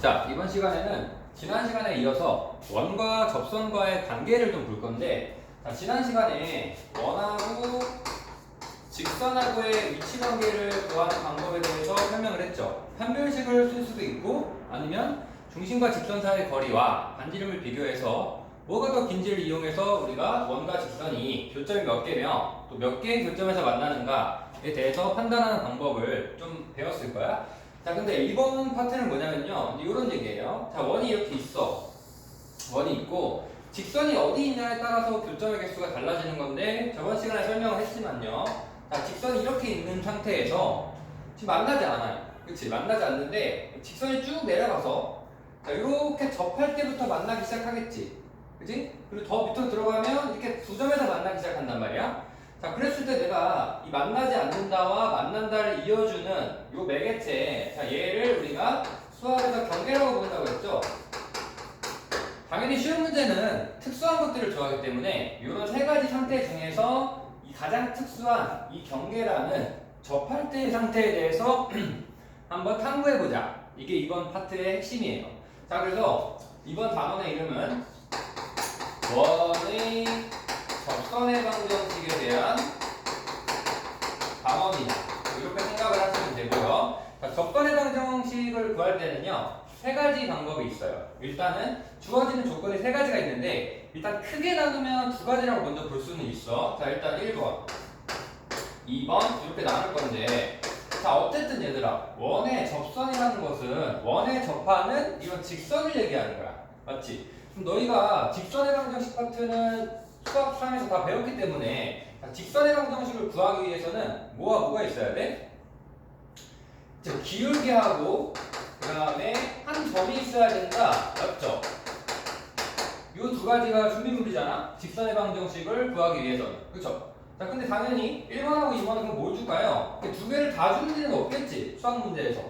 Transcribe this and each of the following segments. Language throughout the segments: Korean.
자, 이번 시간에는 지난 시간에 이어서 원과 접선과의 관계를 좀 볼 건데, 자, 지난 시간에 원하고 직선하고의 위치 관계를 구하는 방법에 대해서 설명을 했죠. 판별식을 쓸 수도 있고, 아니면 중심과 직선 사이의 거리와 반지름을 비교해서 뭐가 더 긴지를 이용해서 우리가 원과 직선이 교점이 몇 개며 또 몇 개의 교점에서 만나는가에 대해서 판단하는 방법을 좀 배웠을 거야. 자, 근데 이번 파트는 뭐냐면요. 이런 얘기예요. 자, 원이 이렇게 있어. 원이 있고, 직선이 어디 있냐에 따라서 교점의 개수가 달라지는 건데, 저번 시간에 설명을 했지만요. 자, 직선이 이렇게 있는 상태에서 지금 만나지 않아요. 그치? 만나지 않는데, 직선이 쭉 내려가서, 자, 이렇게 접할 때부터 만나기 시작하겠지. 그치? 그리고 더 밑으로 들어가면 이렇게 두 점에서 만나기 시작한단 말이야. 자, 그랬을 때 내가 이 만나지 않는다와 만난다를 이어주는 요 매개체, 자, 얘를 우리가 수학에서 경계라고 부른다고 했죠? 당연히 쉬운 문제는 특수한 것들을 좋아하기 때문에 이런 세 가지 상태 중에서 이 가장 특수한 이 경계라는 접할 때의 상태에 대해서 한번 탐구해보자. 이게 이번 파트의 핵심이에요. 자, 그래서 이번 단원의 이름은 원의 접선의 방정식에 대한 방언이다. 이렇게 생각을 하시면 되고요. 자, 접선의 방정식을 구할 때는요, 세 가지 방법이 있어요. 일단은 주어지는 조건이 세 가지가 있는데, 일단 크게 나누면 두 가지라고 먼저 볼 수는 있어. 자, 일단 1번, 2번, 이렇게 나눌 건데, 자, 어쨌든 얘들아, 원의 접선이라는 것은 원에 접하는 이런 직선을 얘기하는 거야. 맞지? 그럼 너희가 직선의 방정식 파트는 수학 3에서 다 배웠기 때문에 직선의 방정식을 구하기 위해서는 뭐와 뭐가 있어야 돼? 자, 기울기 하고 그 다음에 한 점이 있어야 된다. 맞죠? 이두 가지가 준비물이잖아. 직선의 방정식을 구하기 위해서는. 그쵸? 자, 근데 당연히 1번하고 2번은 그럼 뭘 줄까요? 두 개를 다 주는 일은 없겠지. 수학 문제에서.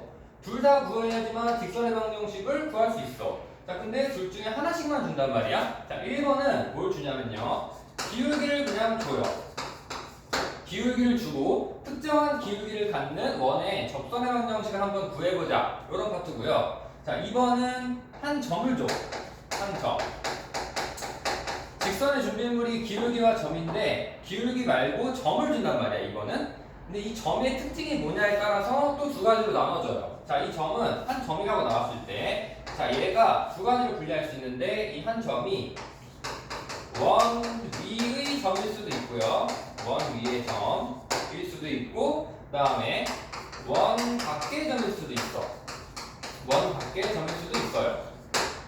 둘 다 구해야지만 직선의 방정식을 구할 수 있어. 자, 근데 둘 중에 하나씩만 준단 말이야. 자, 1번은 뭘 주냐면요. 기울기를 그냥 줘요. 기울기를 주고 특정한 기울기를 갖는 원의 접선의 방정식을 한번 구해보자. 이런 파트고요. 자, 2번은 한 점을 줘. 한 점. 직선의 준비물이 기울기와 점인데 기울기 말고 점을 준단 말이야, 이거는. 근데 이 점의 특징이 뭐냐에 따라서 또 두 가지로 나눠져요. 자, 이 점은 한 점이라고 나왔을 때, 자, 얘가 두 가지로 분리할 수 있는데 이 한 점이 원 위의 점일 수도 있고요. 원 위의 점일 수도 있고, 그 다음에 원 밖의 점일 수도 있어. 원 밖의 점일 수도 있어요.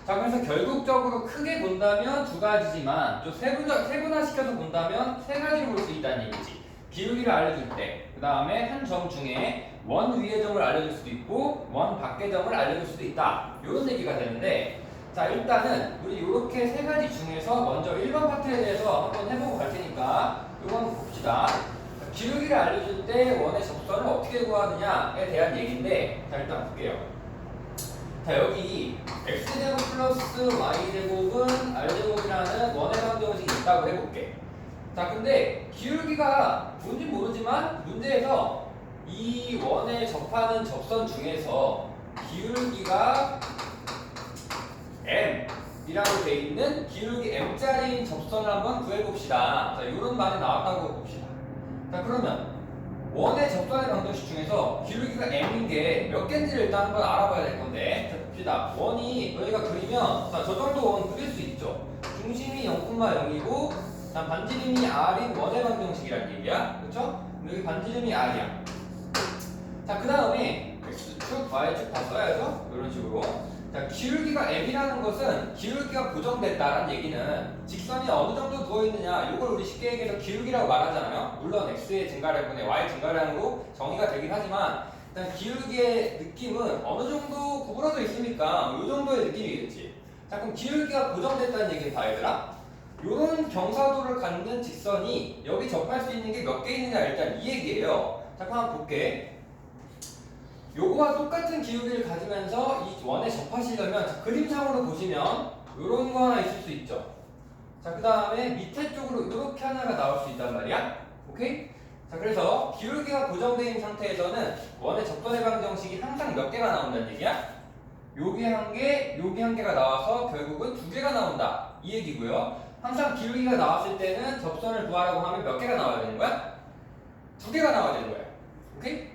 자, 그래서 결국적으로 크게 본다면 두 가지지만 좀 세분화, 세분화시켜서 본다면 세 가지로 볼 수 있다는 얘기지. 기울기를 알려줄 때, 그 다음에 한 점 중에 원 위의 점을 알려줄 수도 있고, 원 밖의 점을 알려줄 수도 있다. 이런 얘기가 되는데, 자, 일단은 우리 이렇게 세 가지 중에서 먼저 1번 파트에 대해서 한번 해보고 갈 테니까, 이건 봅시다. 자, 기울기를 알려줄 때 원의 접선을 어떻게 구하느냐에 대한 얘기인데, 자, 일단 볼게요. 자 여기 x제곱 플러스 y제곱은 r제곱이라는 원의 방정식이 있다고 해볼게 자 근데 기울기가 뭔지 모르지만 문제에서 이 원에 접하는 접선 중에서 기울기가 m 이라고 돼 있는 기울기 m짜리인 접선을 한번 구해봅시다. 자 이런 말이 나왔다고 봅시다. 자 그러면 원의 접선의 방정식 중에서 기울기가 m인 게 몇 개인지를 일단 한번 알아봐야 될 건데. 자 봅시다. 원이 너희가 그리면 자 저 정도 원 그릴 수 있죠? 중심이 0,0이고 자 반지름이 r인 원의 방정식이란 얘기야. 그렇죠? 여기 반지름이 r이야 자 그 다음에 x축 y축 다 써야죠 이런 식으로. 자 기울기가 m이라는 것은 기울기가 고정됐다라는 얘기는 직선이 어느 정도 누워있느냐 이걸 우리 쉽게 얘기해서 기울기라고 말하잖아요. 물론 x의 증가량분의 y 증가량으로 정의가 되긴 하지만 일단 기울기의 느낌은 어느 정도 구부러져 있으니까? 이 정도의 느낌이겠지. 자 그럼 기울기가 고정됐다는 얘기는 다 얘들아. 이런 경사도를 갖는 직선이 여기 접할 수 있는 게 몇 개 있느냐 일단 이 얘기예요. 한번 볼게 요거와 똑같은 기울기를 가지면서 이 원에 접하시려면 자, 그림상으로 보시면 이런 거 하나 있을 수 있죠. 자, 그 다음에 밑에 쪽으로 이렇게 하나가 나올 수 있단 말이야. 오케이? 자, 그래서 기울기가 고정된 상태에서는 원의 접선의 방정식이 항상 몇 개가 나온다는 얘기야? 요게 한 개, 요게 한 개가 나와서 결국은 두 개가 나온다. 이 얘기고요. 항상 기울기가 나왔을 때는 접선을 구하라고 하면 몇 개가 나와야 되는 거야? 두 개가 나와야 되는 거야. 오케이?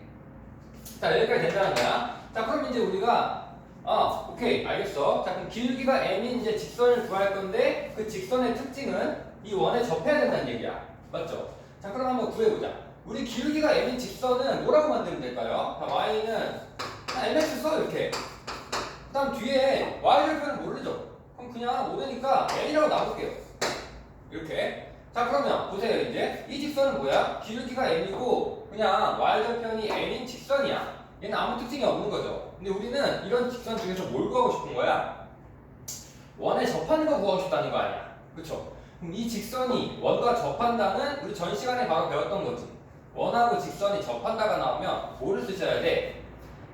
자, 여기까지 된다는 거야. 자, 그럼 이제 우리가 아, 오케이, 알겠어. 자, 그럼 기울기가 m인 이제 직선을 구할 건데 그 직선의 특징은 이 원에 접해야 된다는 얘기야. 맞죠? 자, 그럼 한번 구해보자. 우리 기울기가 m인 직선은 뭐라고 만들면 될까요? 자, y는 아, mx 써 이렇게. 그다음 뒤에 y 절편은 모르죠. 그럼 그냥 모르니까 n이라고 놔둘게요. 이렇게. 자, 그러면 보세요 이제 이 직선은 뭐야? 기울기가 m이고 그냥 y 절편이 n인 직선이야. 얘는 아무 특징이 없는 거죠. 근데 우리는 이런 직선 중에서 뭘 구하고 싶은 거야? 원에 접하는 거 구하고 싶다는 거 아니야. 그쵸? 그럼 이 직선이 원과 접한다는 우리 전 시간에 바로 배웠던 거지. 원하고 직선이 접한다가 나오면 뭐를 쓰셔야 돼?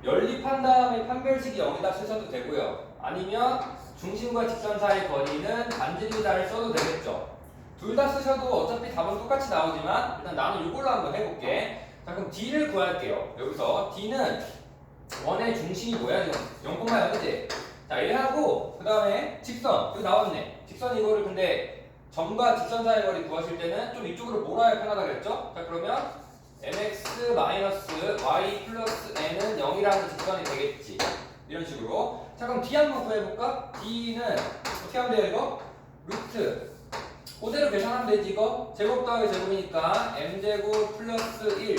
연립한 다음에 판별식이 0이다 쓰셔도 되고요. 아니면 중심과 직선 사이 거리는 반지름이다를 써도 되겠죠. 둘 다 쓰셔도 어차피 답은 똑같이 나오지만 일단 나는 이걸로 한번 해볼게. 자 그럼 D를 구할게요. 여기서 D는 원의 중심이 뭐야 지금 0,0 그지? 자 얘하고 그 다음에 직선 여기 나왔네. 직선 이거를 근데 점과 직선 사이 거리 구하실 때는 좀 이쪽으로 몰아야 편하다 그랬죠? 자 그러면 mx 마이너스 y 플러스 n은 0이라는 직선이 되겠지. 이런 식으로. 자 그럼 D 한번 구해볼까? D는 어떻게 하면 돼요 이거? 루트 그대로 계산하면 되지 이거? 제곱 더하기 제곱이니까 m제곱 플러스 1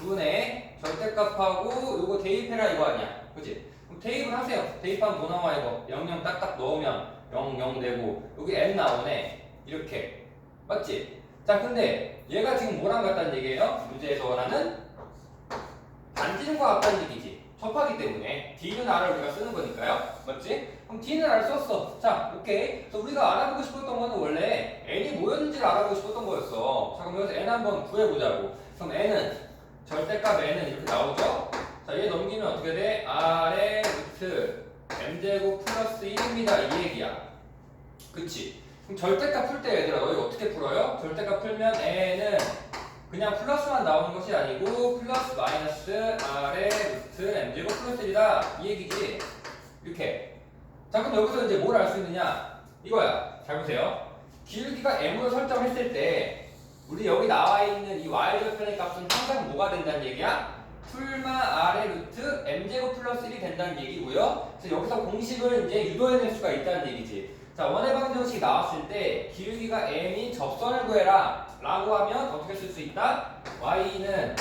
분의 절대값하고 요거 대입해라 이거 아니야. 그치? 그럼 대입을 하세요. 대입하면 뭐 나와 이거? 00 딱딱 넣으면 00 되고 여기 n 나오네. 이렇게. 맞지? 자 근데 얘가 지금 뭐랑 같다는 얘기예요? 문제에서 원하는 반지름과 같다는 얘기지. 접하기 때문에 D는 R을 우리가 쓰는 거니까요. 맞지? 그럼 D는 R 썼어. 자 오케이. 그래서 우리가 알아보고 싶었던 거는 원래 N이 뭐였는지를 알아보고 싶었던 거였어. 자 그럼 여기서 N 한번 구해보자고. 그럼 N은 절대값 N은 이렇게 나오죠? 자 얘 넘기면 어떻게 돼? R의 루트 M제곱 플러스 1입니다. 이 얘기야. 그치? 그럼 절대값 풀 때 얘들아 너희 어떻게 풀어요? 절대값 풀면 N은 그냥 플러스만 나오는 것이 아니고 플러스 마이너스 R의 루트 M제곱 플러스 1이다. 이 얘기지? 이렇게 자 그럼 여기서 이제 뭘 알 수 있느냐? 이거야. 잘 보세요. 기울기가 M으로 설정했을 때 우리 여기 나와 있는 이 Y절편의 값은 항상 뭐가 된다는 얘기야? 풀마 R의 루트 M제곱 플러스 1이 된다는 얘기고요. 그래서 여기서 공식을 이제 유도해낼 수가 있다는 얘기지. 자 원의 방정식이 나왔을 때 기울기가 M인 접선을 구해라 라고 하면 어떻게 쓸 수 있다? Y는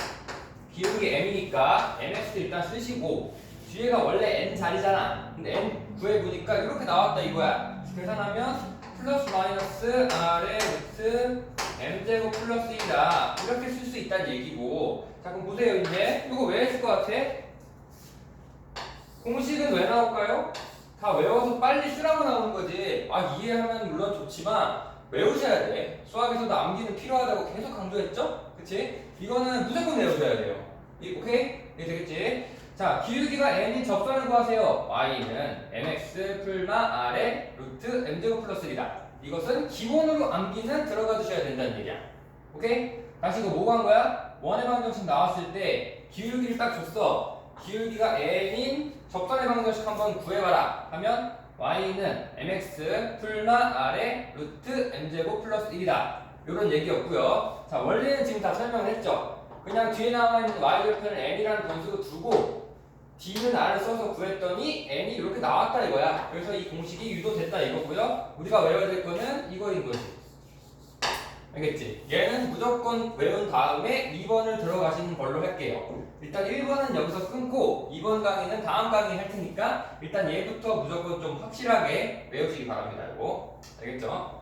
기울기 M이니까 MX 일단 쓰시고 뒤에가 원래 N 자리잖아 근데 N 구해보니까 이렇게 나왔다 이거야 계산하면 플러스 마이너스 R의 루트 M제곱 플러스 1이다 이렇게 쓸 수 있다는 얘기고 자 그럼 보세요 이제 이거 왜 했을 것 같아? 공식은 왜 나올까요? 다 외워서 빨리 쓰라고 나오는 거지 아 이해하면 물론 좋지만 외우셔야 돼 수학에서도 암기는 필요하다고 계속 강조했죠? 그치? 이거는 무조건 외우셔야 돼요 이, 오케이? 이게 되겠지? 자, 기울기가 n인 접선을 구하세요. y는 mx 풀마 r의 루트 m제곱 플러스 1이다. 이것은 기본으로 암기는 들어가 주셔야 된다는 얘기야. 오케이? 다시 이거 뭐 구한 거야? 원의 방정식 나왔을 때 기울기를 딱 줬어. 기울기가 n인 접선의 방정식 한번 구해봐라. 하면 y는 mx 풀마 r의 루트 m제곱 플러스 1이다. 이런 얘기였고요. 자, 원래는 지금 다 설명을 했죠. 그냥 뒤에 나와 있는 y절편을 n이라는 변수로 두고 d는 r을 써서 구했더니 n이 이렇게 나왔다 이거야. 그래서 이 공식이 유도됐다 이거고요. 우리가 외워야 될 거는 이거인 거지. 알겠지? 얘는 무조건 외운 다음에 2번을 들어가시는 걸로 할게요. 일단 1번은 여기서 끊고 2번 강의는 다음 강의 할 테니까 일단 얘부터 무조건 좀 확실하게 외우시기 바랍니다. 이거 알겠죠?